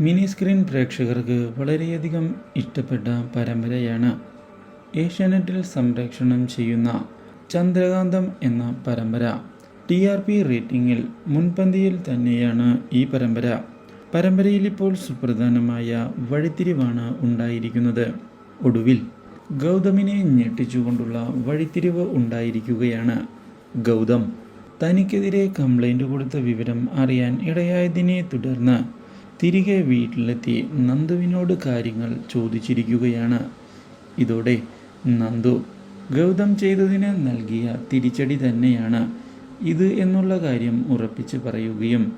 Mini screen പ്രേക്ഷകർക്ക് വളരെയധികം ഇഷ്ടപ്പെട്ട പരമ്പരയാണ് ഏഷ്യാനെറ്റിൽ സംരക്ഷണം ചെയ്യുന്ന ചന്ദ്രകാന്തം എന്ന പരമ്പര. ടി ആർ പി റേറ്റിംഗിൽ മുൻപന്തിയിൽ തന്നെയാണ് ഈ പരമ്പര. പരമ്പരയിൽ ഇപ്പോൾ സുപ്രധാനമായ വഴിത്തിരിവാണ് ഉണ്ടായിരിക്കുന്നത്. ഒടുവിൽ ഗൗതമിനെ ഞെട്ടിച്ചുകൊണ്ടുള്ള വഴിത്തിരിവ് ഉണ്ടായിരിക്കുകയാണ്. ഗൗതം തനിക്കെതിരെ കംപ്ലൈന്റ് കൊടുത്ത വിവരം അറിയാൻ ഇടയായതിനെ തുടർന്ന് തിരികെ വീട്ടിലെത്തി നന്ദുവിനോട് കാര്യങ്ങൾ ചോദിച്ചിരിക്കുകയാണ്. ഇതോടെ നന്ദു ഗൗതം ചെയ്തതിന് നൽകിയ തിരിച്ചടി തന്നെയാണ്. ഇത് എന്നുള്ള കാര്യം ഉറപ്പിച്ച് പറയുകയും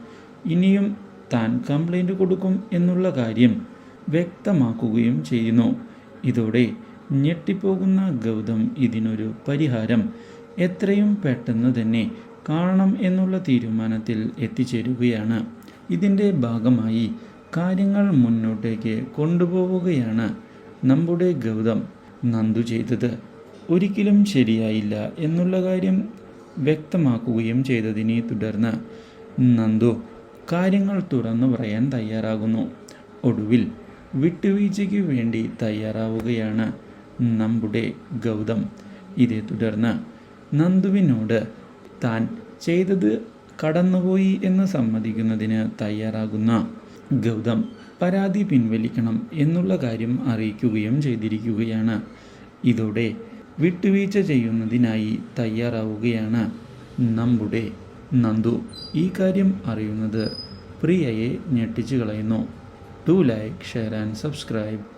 ഇനിയും താൻ കംപ്ലൈന്റ് കൊടുക്കും എന്നുള്ള കാര്യം വ്യക്തമാക്കുകയും ചെയ്യുന്നു. ഇതോടെ ഞെട്ടിപ്പോകുന്ന ഗൗതം ഇതിനൊരു പരിഹാരം എത്രയും പെട്ടെന്ന് തന്നെ കാണണം എന്നുള്ള തീരുമാനത്തിൽ എത്തിച്ചേരുകയാണ്. ഇതിന്റെ ഭാഗമായി കാര്യങ്ങൾ മുന്നോട്ടേക്ക് കൊണ്ടുപോവുകയാണ് നമ്മുടെ ഗൗതം. നന്ദു ചെയ്തത് ഒരിക്കലും ശരിയായില്ല എന്നുള്ള കാര്യം വ്യക്തമാക്കുകയും ചെയ്തതിനെ തുടർന്ന് നന്ദു കാര്യങ്ങൾ തുറന്നു പറയാൻ തയ്യാറാകുന്നു. ഒടുവിൽ വിട്ടുവീഴ്ചയ്ക്ക് വേണ്ടി തയ്യാറാവുകയാണ് നമ്മുടെ ഗൗതം. ഇതേ തുടർന്ന് നന്ദുവിനോട് താൻ ചെയ്തത് കടന്നുപോയി എന്ന് സമ്മതിക്കുന്നതിന് തയ്യാറാകുന്ന ഗൗതം പരാതി പിൻവലിക്കണം എന്നുള്ള കാര്യം അറിയിക്കുകയും ചെയ്തിരിക്കുകയാണ്. ഇതോടെ വിട്ടുവീഴ്ച ചെയ്യുന്നതിനായി തയ്യാറാവുകയാണ് നമ്മുടെ നന്ദു. ഈ കാര്യം അറിയുന്നത് പ്രിയയെ ഞെട്ടിച്ചു കളയുന്നു. To like share and subscribe